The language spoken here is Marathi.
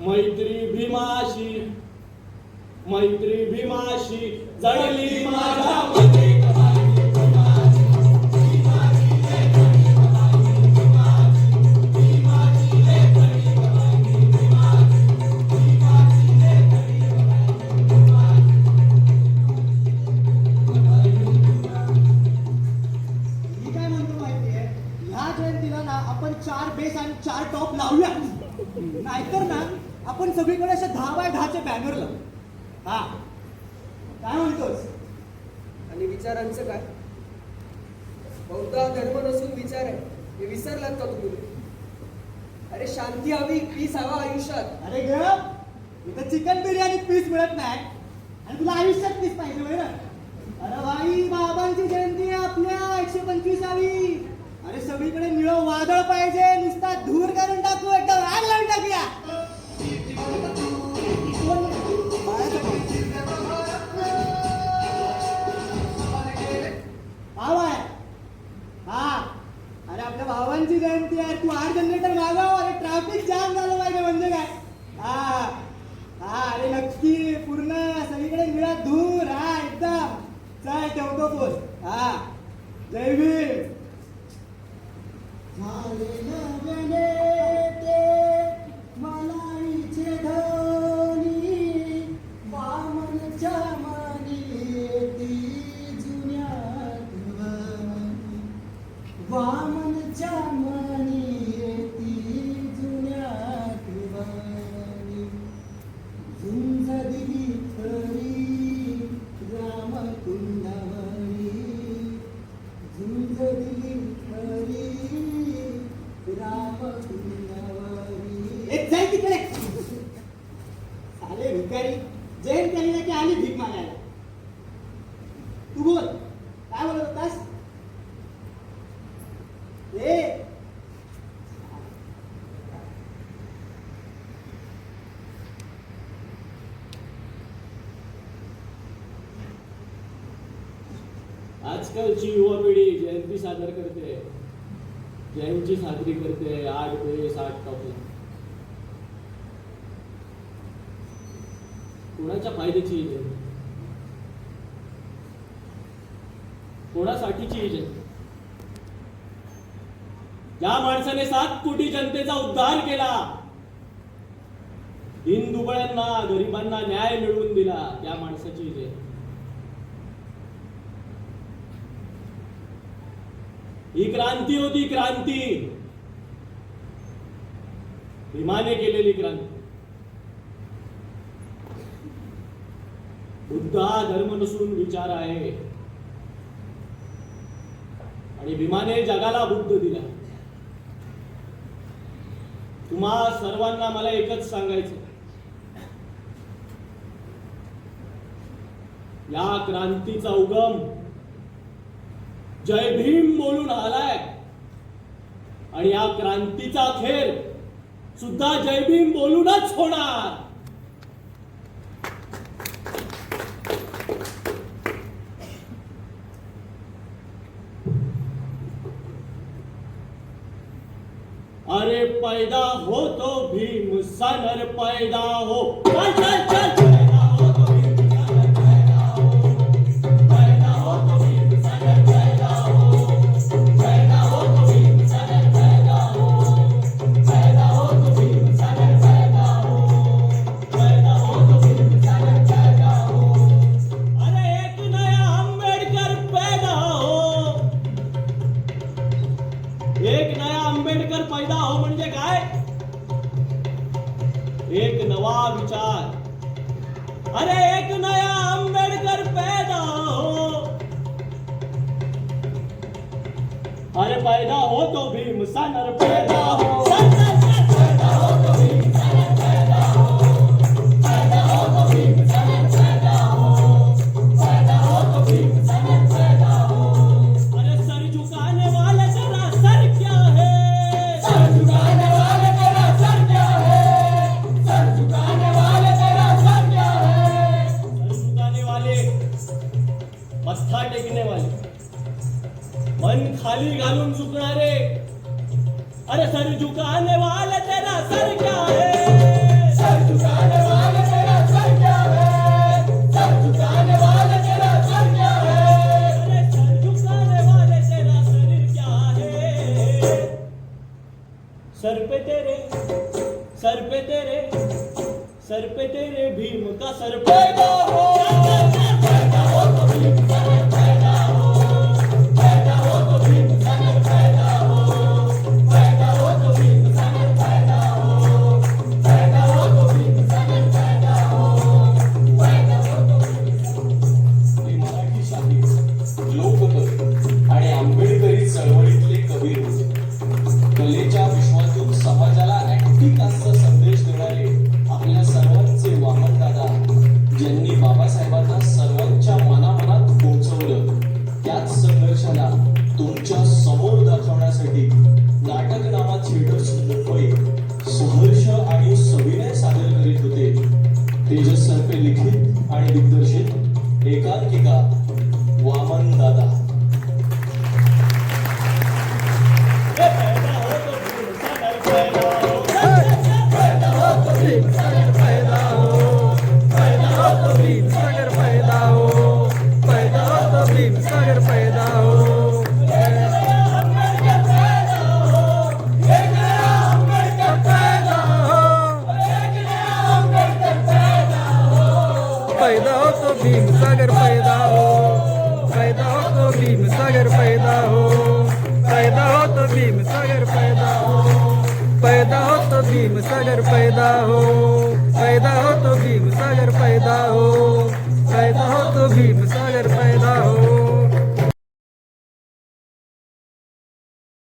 मैत्री भीमाशी मैत्री भीमाशी जळली माझ्या मती मी काय म्हणतो माहितीये? ह्या जयंतीला ना आपण चार बेस आणि चार टॉप लावूया. नाहीतर ना आपण सगळीकडे असे दहा बाय दहाचे बॅनर लावू. हा. काय म्हणतोस? आणि विचारांचं काय? बौद्ध हा धर्म नसून विचार आहे. हे विसरलात का तुम्ही? अरे शांती हवी पीस हवा आयुष्यात. अरे ग इथं चिकन बिर्याणी पीस मिळत नाही. आणि तुला आयुष्यात पीस पाहिजे अरे भाई बाबांची जयंती आहे आपल्या एकशे पंचवीसावी. अरे सगळीकडे निळं वादळ पाहिजे नुसता धूर करून टाकू एकदम आग लावून टाकूया भाव आहे. हा. अरे आपल्या भावांची जयंती आहे तू आठ जनरेटर मागाव अरे ट्रॅफिक जाम झालं पाहिजे म्हणजे काय? हा. हा अरे नक्की पूर्ण सगळीकडे निळा धूर हा एकदम. चल ठेवतो फोन हा. कुंडवणी तिकडे साले भिकारी जैन त्यांनी की आली भीक मागायला? तू बोल काय बोलत होतास? ए आजकालची युवा पिढी जयंती सादर करते. जयंती साजरी करते आठ बेस आठ टॉपिक कोणाच्या फायद्याची इज आहे कोणासाठीची इज आहे ज्या माणसाने सात कोटी जनतेचा उद्धार केला. दिन दुबळ्यांना गरिबांना न्याय मिळवून दिला. त्या माणसाची इज आहे ही क्रांती होती क्रांती. भीमाने केलेली क्रांती. बुद्ध धर्म नसून विचार आहे. आणि भीमाने जगाला बुद्ध दिला. तुम्हा सर्वांना मला एकच सांगायचं या क्रांतीचा उगम जय भीम बोलून आलाय. आणि या क्रांतीचा अखेर सुद्धा जय भीम बोलूनच होणार. अरे पैदा हो तो भीम सनर पैदा हो। चल चल चल। पैदा हो तो भीम नर पैदा हो। खाली घालून चुकणारे अरे सर झुकाने वाले तेरा सर क्या है? सर झुकाने वाले तेरा सर क्या है? सर झुकाने वाले तेरा सर क्या है? अरे सर झुकाने वाले तेरा सर क्या है? सर पे तेरे सर पे तेरे सर पे तेरे भीम का सर पे। हो। आणि आंबेडकरी चळवळीतले कवी होते कलेच्या विश्वातून समाजाला अँटिकाचा संदेश देणारे आपल्या सर्वांचे वामन दादा ज्यांनी बाबासाहेबांना सर्वांच्या मनामनात पोहोचवलं त्याच संघर्षाला तुमच्यासमोर दाखवण्यासाठी नाटक नामा थिएटर्स मुंबई सहर्ष आणि सविनय सादर करीत होते. तेजस सरपे लिखित आणि दिग्दर्शित एकांकिका वामन दादा. पैदा भीम सागर पैदा हो। पैदा हो तो भीम सागर पैदा हो। पैदा हो तो भीम सागर पैदा हो। पैदा हो तो भीम सागर पैदा हो। पैदा हो तो भीम सागर पैदा हो। पैदा हो तो भीम सागर पैदा हो।